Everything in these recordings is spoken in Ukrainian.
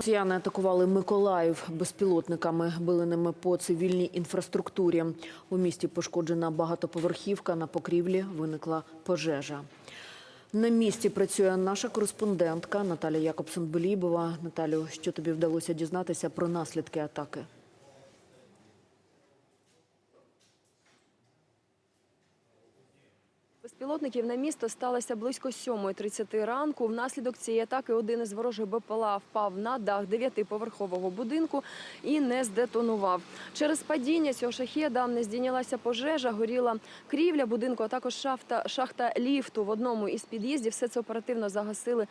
Росіяни атакували Миколаїв безпілотниками, били ними по цивільній інфраструктурі. У місті пошкоджена багатоповерхівка, на покрівлі виникла пожежа. На місці працює наша кореспондентка Наталія Якобсон-Белібова. Наталю, що тобі вдалося дізнатися про наслідки атаки? Безпілотників на місто сталося близько 7.30 ранку. Внаслідок цієї атаки один із ворожих БПЛА впав на дах дев'ятиповерхового будинку і не здетонував. Через падіння цього шахеда не здійнялася пожежа, горіла крівля будинку, а також шахта, шахта ліфту в одному із під'їздів. Все це оперативно загасили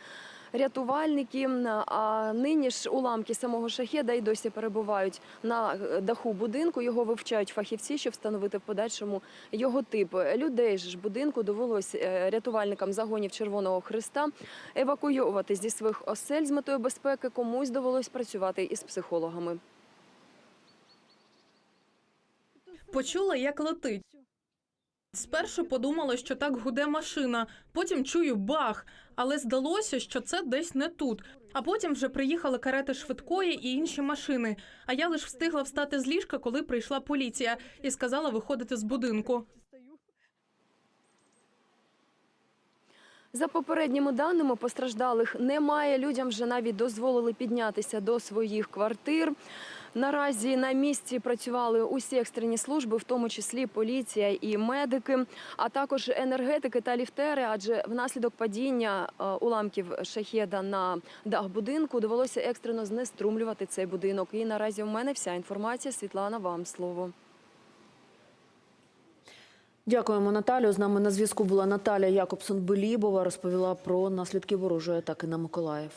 рятувальники. А нині ж уламки самого шахеда і досі перебувають на е, даху будинку. Його вивчають фахівці, щоб встановити в подальшому його тип. Людей ж будинку довелось е, рятувальникам загонів Червоного Христа евакуйовувати зі своїх осель з метою безпеки. Комусь довелось працювати із психологами. Почула, як летить. Спершу подумала, що так гуде машина, потім чую бах, але здалося, що це десь не тут. А потім вже приїхали карети швидкої і інші машини. А я лише встигла встати з ліжка, коли прийшла поліція і сказала виходити з будинку. За попередніми даними постраждалих немає. Людям вже навіть дозволили піднятися до своїх квартир. Наразі на місці працювали усі екстрені служби, в тому числі поліція і медики, а також енергетики та ліфтери. Адже внаслідок падіння е, уламків шахеда на дах будинку довелося екстрено знеструмлювати цей будинок. І наразі в мене вся інформація. Світлана, вам слово. Дякуємо, Наталю. З нами на зв'язку була Наталя Якобсон-Белібова. Розповіла про наслідки ворожої атаки на Миколаїв.